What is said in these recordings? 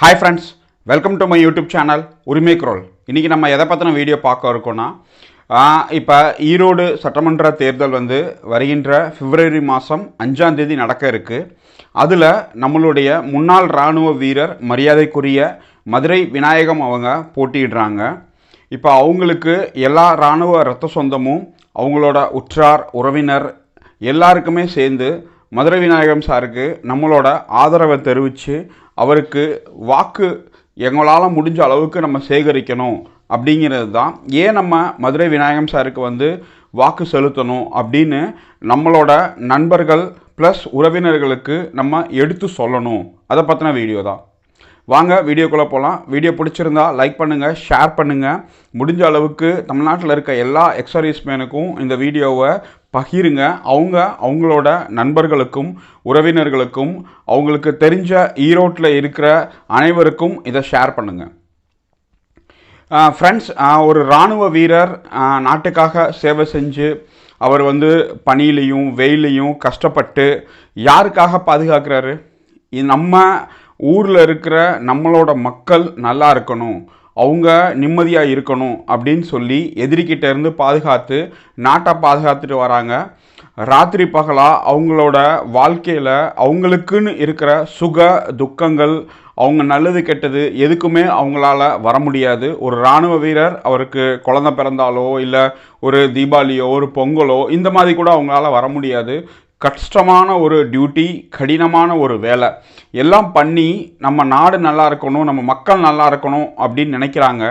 Hi friends welcome to my YouTube channel உரிமை குரல் இன்றைக்கி நம்ம எதை பற்றின வீடியோ பார்க்க இருக்கோன்னா இப்போ ஈரோடு சட்டமன்ற தேர்தல் வந்து வருகின்ற பிப்ரவரி மாதம் அஞ்சாம் தேதி நடக்க இருக்குது அதில் நம்மளுடைய முன்னாள் இராணுவ வீரர் மரியாதைக்குரிய மதுரை விநாயகம் அவங்க போட்டியிடுறாங்க. இப்போ அவங்களுக்கு எல்லா இராணுவ ரத்த சொந்தமும் அவங்களோட உற்றார் உறவினர் எல்லாருக்குமே சேர்ந்து மதுரை விநாயகம் சாருக்கு நம்மளோட ஆதரவை தெரிவித்து அவருக்கு வாக்கு எங்களால் முடிஞ்ச அளவுக்கு நம்ம சேகரிக்கணும் அப்படிங்கிறது தான் ஏன் நம்ம மதுரை விநாயகம் சாருக்கு வந்து வாக்கு செலுத்தணும் அப்படின்னு நம்மளோட நண்பர்கள் ப்ளஸ் உறவினர்களுக்கு நம்ம எடுத்து சொல்லணும். அதை பற்றின வீடியோ தான். வாங்க வீடியோக்குள்ளே போகலாம் வீடியோ பிடிச்சிருந்தா லைக் பண்ணுங்கள் ஷேர் பண்ணுங்கள் முடிஞ்ச அளவுக்கு தமிழ்நாட்டில் இருக்க எல்லா எக்ஸர்வீஸ் மேனுக்கும் இந்த வீடியோவை பகிருங்க. அவங்க அவங்களோட நண்பர்களுக்கும் உறவினர்களுக்கும் அவங்களுக்கு தெரிஞ்ச ஈரோட்டில் இருக்கிற அனைவருக்கும் இதை ஷேர் பண்ணுங்கள் ஃப்ரெண்ட்ஸ் ஒரு இராணுவ வீரர் நாட்டுக்காக சேவை செஞ்சு அவர் வந்து பனியிலையும் வெயிலையும் கஷ்டப்பட்டு யாருக்காக பாதுகாக்கிறாரு? நம்ம ஊரில் இருக்கிற நம்மளோட மக்கள் நல்லா இருக்கணும். அவங்க நிம்மதியாக இருக்கணும் அப்படின்னு சொல்லி எதிரிக்கிட்ட இருந்து பாதுகாத்து நாட்டை பாதுகாத்துட்டு வராங்க. ராத்திரி பகலாக அவங்களோட வாழ்க்கையில் அவங்களுக்குன்னு இருக்கிற சுக துக்கங்கள் அவங்க நல்லது கெட்டது எதுக்குமே அவங்களால வர முடியாது. ஒரு இராணுவ வீரர் அவருக்கு குழந்த பிறந்தாலோ இல்லை ஒரு தீபாவளியோ ஒரு பொங்கலோ இந்த மாதிரி கூட அவங்களால வர முடியாது. கஷ்டமான ஒரு டியூட்டி கடினமான ஒரு வேலை எல்லாம் பண்ணி நம்ம நாடு நல்லா இருக்கணும் நம்ம மக்கள் நல்லா இருக்கணும் அப்படின்னு நினைக்கிறாங்க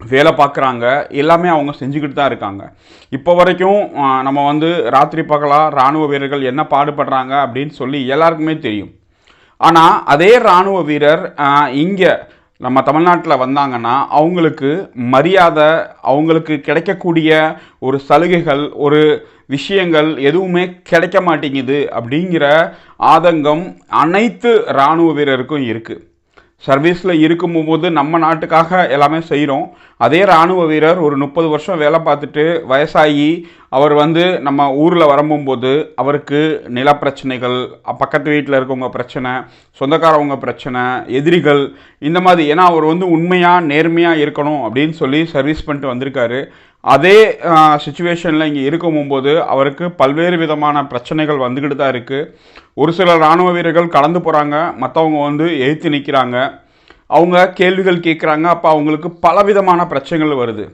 வேலை பார்க்குறாங்க எல்லாமே அவங்க செஞ்சுக்கிட்டு தான் இருக்காங்க. இப்போ வரைக்கும் நம்ம வந்து ராத்திரி பகலாக இராணுவ வீரர்கள் என்ன பாடுபடுறாங்க அப்படின்னு சொல்லி எல்லாருக்குமே தெரியும். ஆனால் அதே இராணுவ வீரர் இங்கே நம்ம தமிழ்நாட்டில் வந்தாங்கன்னா அவங்களுக்கு மரியாதை அவங்களுக்கு கிடைக்கக்கூடிய ஒரு சலுகைகள் ஒரு விஷயங்கள் எதுவுமே கிடைக்க மாட்டேங்குது அப்படிங்கிற ஆதங்கம் அனைத்து இராணுவ வீரருக்கும் இருக்குது சர்வீஸில் இருக்கும்போது நம்ம நாட்டுக்காக எல்லாமே செய்கிறோம் அதே இராணுவ வீரர் ஒரு முப்பது வருஷம் வேலை பார்த்துட்டு வயசாகி அவர் வந்து நம்ம ஊரில் வரம்பும்போது அவருக்கு நிலப்பிரச்சனைகள் பக்கத்து வீட்டில் இருக்கவங்க பிரச்சனை சொந்தக்காரவங்க பிரச்சனை எதிரிகள் இந்த மாதிரி. ஏன்னா அவர் வந்து உண்மையாக நேர்மையாக இருக்கணும் அப்படின்னு சொல்லி சர்வீஸ் பண்ணிட்டு வந்திருக்காரு. அதே சுச்சுவேஷனில் இங்கே இருக்கும் போது அவருக்கு பல்வேறு விதமான பிரச்சனைகள் வந்துக்கிட்டு தான் இருக்குது ஒரு சில இராணுவ வீரர்கள் கலந்து போகிறாங்க மற்றவங்க வந்து எழுத்து நிற்கிறாங்க அவங்க கேள்விகள் கேட்குறாங்க அப்போ அவங்களுக்கு பலவிதமான பிரச்சனைகள் வருது.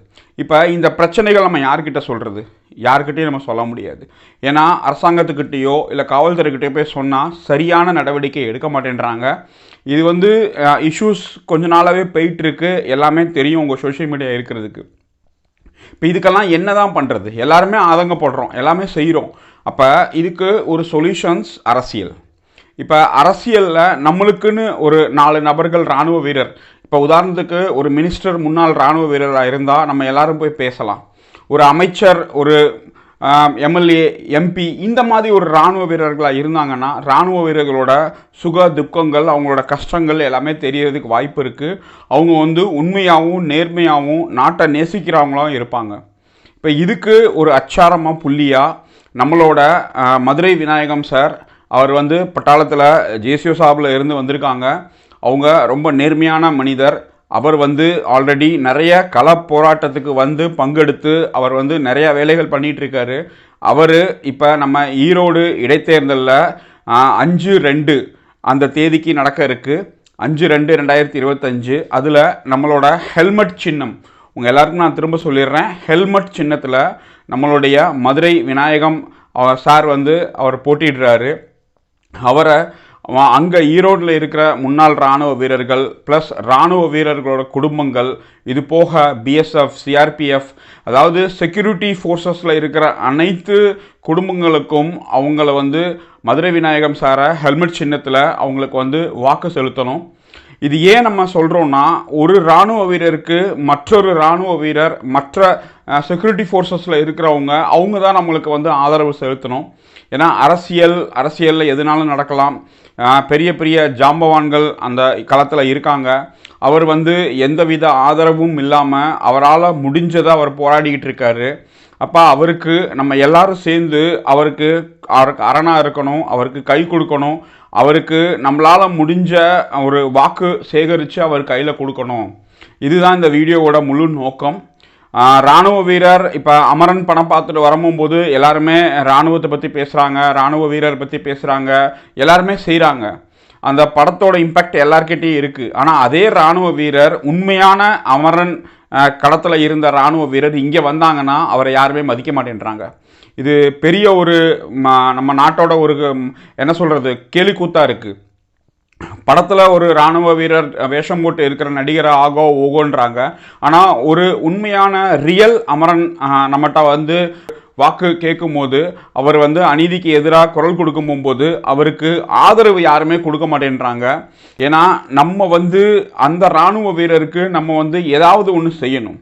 இப்போ இந்த பிரச்சனைகள் நம்ம யார்கிட்ட சொல்கிறது யார்கிட்டையும் நம்ம சொல்ல முடியாது. ஏன்னா அரசாங்கத்துக்கிட்டேயோ இல்லை காவல்துறைக்கிட்டேயோ போய் சொன்னால் சரியான நடவடிக்கை எடுக்க மாட்டேன்றாங்க. இது வந்து இஷ்யூஸ் கொஞ்ச நாளாகவே போயிட்டுருக்கு எல்லாமே தெரியும் உங்கள் சோஷியல் மீடியா இருக்கிறதுக்கு. இப்போ இதுக்கெல்லாம் என்ன தான் பண்ணுறது எல்லாருமே ஆதங்கப்படுறோம். எல்லாமே செய்கிறோம் அப்போ இதுக்கு ஒரு சொல்யூஷன்ஸ் அரசியல். இப்போ அரசியலில் நம்மளுக்குன்னு ஒரு நாலு நபர்கள் இராணுவ வீரர். இப்போ உதாரணத்துக்கு ஒரு மினிஸ்டர் முன்னாள் இராணுவ வீரராக இருந்தால் நம்ம எல்லாரும் போய் பேசலாம். ஒரு அமைச்சர் ஒரு எம்எல்ஏ எம்பி இந்த மாதிரி ஒரு இராணுவ வீரர்களாக இருந்தாங்கன்னா இராணுவ வீரர்களோட சுக துக்கங்கள் அவங்களோட கஷ்டங்கள் எல்லாமே தெரியறதுக்கு வாய்ப்பு இருக்குது அவங்க வந்து உண்மையாகவும் நேர்மையாகவும் நாட்டை நேசிக்கிறவங்களாகவும் இருப்பாங்க. இப்போ இதுக்கு ஒரு அச்சாரமாக புள்ளியாக நம்மளோட மதுரை விநாயகம் சார் அவர் வந்து பட்டாளத்தில் ஜேசியோ சாபில் இருந்து வந்திருக்காங்க. அவங்க ரொம்ப நேர்மையான மனிதர். அவர் வந்து ஆல்ரெடி நிறைய கள போராட்டத்துக்கு வந்து பங்கெடுத்து அவர் வந்து நிறைய வேலைகள் பண்ணிகிட்ருக்காரு அவர் இப்போ நம்ம ஈரோடு இடைத்தேர்தலில் அஞ்சு ரெண்டு அந்த தேதிக்கு நடக்க இருக்கு. அஞ்சு ரெண்டு ரெண்டாயிரத்தி இருபத்தஞ்சு. அதில் நம்மளோட ஹெல்மெட் சின்னம். உங்கள் எல்லாருக்கும் நான் திரும்ப சொல்லிடுறேன். ஹெல்மெட் சின்னத்தில் நம்மளுடைய மதுரை விநாயகம் சார் வந்து அவர் போட்டிடுறாரு அவரை அங்கே ஈரோட்டில் இருக்கிற முன்னாள் இராணுவ வீரர்கள் ப்ளஸ் இராணுவ வீரர்களோட குடும்பங்கள் இது போக பிஎஸ்எஃப் சிஆர்பிஎஃப் அதாவது செக்யூரிட்டி ஃபோர்ஸஸில் இருக்கிற அனைத்து குடும்பங்களுக்கும் அவங்கள வந்து மதுரை விநாயகம் சாரை ஹெல்மெட் சின்னத்தில் அவங்களுக்கு வந்து வாக்கு செலுத்தணும். இது ஏன் நம்ம சொல்கிறோன்னா ஒரு இராணுவ வீரருக்கு மற்றொரு இராணுவ வீரர் மற்ற செக்யூரிட்டி ஃபோர்ஸஸில் இருக்கிறவங்க அவங்க தான் நம்மளுக்கு வந்து ஆதரவு செலுத்தணும். ஏன்னா அரசியல் அரசியலில் எதுனாலும் நடக்கலாம். பெரிய பெரிய ஜாம்பவான்கள் அந்த களத்தில் இருக்காங்க. அவர் வந்து எந்தவித ஆதரவும் இல்லாமல் அவரால் முடிஞ்சதை அவர் போராடிக்கிட்டு இருக்காரு. அப்போ அவருக்கு நம்ம எல்லாரும் சேர்ந்து அவருக்கு அவருக்கு அரணாக இருக்கணும் அவருக்கு கை கொடுக்கணும். அவருக்கு நம்மளால் முடிஞ்ச ஒரு வாக்கு சேகரித்து அவர் கையில் கொடுக்கணும். இதுதான் இந்த வீடியோவோட முழு நோக்கம். இராணுவ வீரர் இப்போ அமரன் படம் பார்த்துட்டு வரும்போது எல்லாருமே இராணுவத்தை பற்றி பேசுகிறாங்க இராணுவ வீரர் பற்றி பேசுகிறாங்க எல்லாருமே செய்கிறாங்க அந்த படத்தோட இம்பேக்ட் எல்லார்கிட்டையும் இருக்குது ஆனால் அதே இராணுவ வீரர் உண்மையான அமரன் களத்தில் இருந்த இராணுவ வீரர் இங்கே வந்தாங்கன்னா அவரை யாருமே மதிக்க மாட்டேன்றாங்க. இது பெரிய ஒரு நம்ம நாட்டோட ஒரு என்ன சொல்கிறது கேலிக்கூத்தாக இருக்குது படத்தில் ஒரு இராணுவ வீரர் வேஷம் போட்டு இருக்கிற நடிகரை ஆகோ ஓகோன்றாங்க. ஆனால் ஒரு உண்மையான ரியல் அமரன் நம்மகிட்ட வந்து வாக்கு கேட்கும் போது அவர் வந்து அநீதிக்கு எதிராக குரல் கொடுக்கும் போகும்போது அவருக்கு ஆதரவு யாருமே கொடுக்க மாட்டேன்றாங்க. ஏன்னா நம்ம வந்து அந்த இராணுவ வீரருக்கு நம்ம வந்து ஏதாவது ஒன்று செய்யணும்.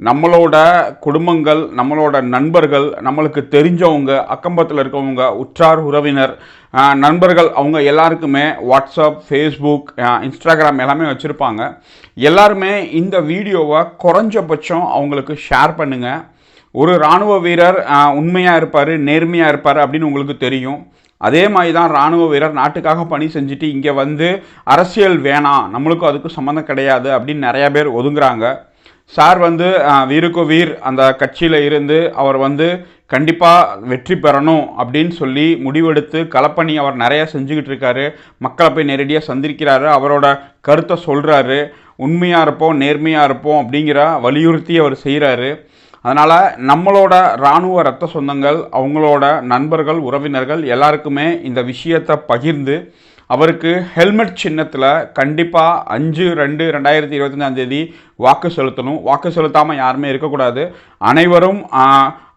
நம்மளோட குடும்பங்கள் நம்மளோட நண்பர்கள் நம்மளுக்கு தெரிஞ்சவங்க அக்கம்பத்தில் இருக்கவங்க உற்றார் உறவினர் நண்பர்கள் அவங்க எல்லாருக்குமே வாட்ஸ்அப் ஃபேஸ்புக் இன்ஸ்டாகிராம் எல்லாமே வச்சுருப்பாங்க. எல்லாருமே இந்த வீடியோவை குறைஞ்சபட்சம் அவங்களுக்கு ஷேர் பண்ணுங்கள் ஒரு இராணுவ வீரர் உண்மையாக இருப்பார் நேர்மையாக இருப்பார் அப்படின்னு உங்களுக்கு தெரியும். அதே மாதிரி தான் இராணுவ வீரர் நாட்டுக்காக பணி செஞ்சுட்டு இங்கே வந்து அரசியல் வேணாம் நம்மளுக்கும் அதுக்கும் சம்மந்தம் கிடையாது அப்படின்னு நிறையா பேர் ஒதுங்குறாங்க. சார் வந்து வீருக்கு வீர் அந்த கட்சியில் இருந்து அவர் வந்து கண்டிப்பாக வெற்றி பெறணும் அப்படின்னு சொல்லி முடிவெடுத்து களப்பணி அவர் நிறையா செஞ்சுக்கிட்டு இருக்காரு. மக்களை போய் நேரடியாக சந்திக்கிறாரு. அவரோட கருத்தை சொல்கிறாரு உண்மையாக இருப்போம் நேர்மையாக இருப்போம் அப்படிங்கிற வலியுறுத்தி அவர் செய்கிறாரு அதனால் நம்மளோட இராணுவ ரத்த சொந்தங்கள் அவங்களோட நண்பர்கள் உறவினர்கள் எல்லாருக்குமே இந்த விஷயத்தை பகிர்ந்து அவருக்கு ஹெல்மெட் சின்னத்தில் கண்டிப்பாக அஞ்சு ரெண்டு ரெண்டாயிரத்தி இருபத்தஞ்சாம் தேதி வாக்கு செலுத்தணும். வாக்கு செலுத்தாமல் யாருமே இருக்கக்கூடாது. அனைவரும்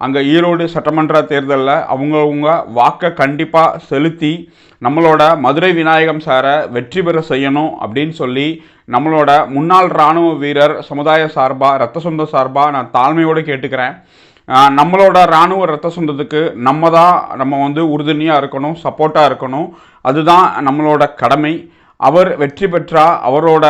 அங்கே ஈரோடு சட்டமன்ற தேர்தலில் அவங்கவுங்க வாக்கை கண்டிப்பாக செலுத்தி நம்மளோட மதுரை விநாயகம் சாரை வெற்றி பெற செய்யணும் அப்படின்னு சொல்லி நம்மளோட முன்னாள் இராணுவ வீரர் சமுதாய சார்பாக ரத்த சொந்த சார்பாக நான் தாழ்மையோடு கேட்டுக்கிறேன். நம்மளோட இராணுவ ரத்த சொந்தத்துக்கு நம்ம தான் நம்ம வந்து உறுதுணையாக இருக்கணும் சப்போர்ட்டாக இருக்கணும். அதுதான் நம்மளோட கடமை. அவர் வெற்றி பெற்றால் அவரோட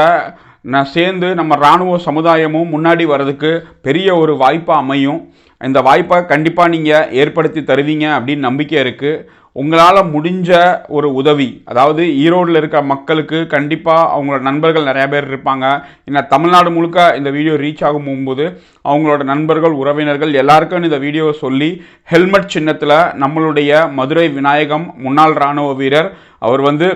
நான் சேர்ந்து நம்ம இராணுவ சமுதாயமும் முன்னாடி வர்றதுக்கு பெரிய ஒரு வாய்ப்பாக அமையும். இந்த வாய்ப்பை கண்டிப்பாக நீங்கள் ஏற்படுத்தி தருவீங்க அப்படின்னு நம்பிக்கை இருக்குது உங்களால் முடிஞ்ச ஒரு உதவி அதாவது ஈரோடில் இருக்க மக்களுக்கு கண்டிப்பாக அவங்களோட நண்பர்கள் நிறையா பேர் இருப்பாங்க. ஏன்னா தமிழ்நாடு முழுக்க இந்த வீடியோ ரீச் ஆகும் போகும்போது அவங்களோட நண்பர்கள் உறவினர்கள் எல்லாருக்கும் இந்த வீடியோவை சொல்லி ஹெல்மெட் சின்னத்தில் நம்மளுடைய மதுரை விநாயகம் முன்னாள் இராணுவ வீரர் அவர் வந்து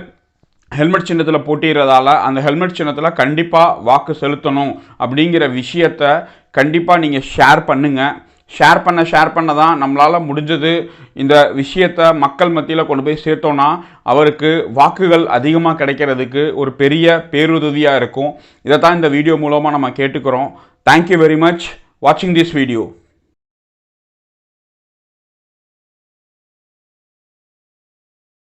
ஹெல்மெட் சின்னத்தில் போட்டிடுறதால அந்த ஹெல்மெட் சின்னத்தில் கண்டிப்பாக வாக்கு செலுத்தணும் அப்படிங்கிற விஷயத்த கண்டிப்பாக நீங்கள் ஷேர் பண்ணுங்கள் ஷேர் பண்ண ஷேர் பண்ண தான் நம்மளால் முடிஞ்சது. இந்த விஷயத்தை மக்கள் மத்தியில் கொண்டு போய் சேர்த்தோன்னா அவருக்கு வாக்குகள் அதிகமாக கிடைக்கிறதுக்கு ஒரு பெரிய பேருதவியாக இருக்கும். இதை தான் இந்த வீடியோ மூலமாக நம்ம கேட்டுக்கிறோம். தேங்க்யூ வெரி மச் வாட்சிங் திஸ் வீடியோ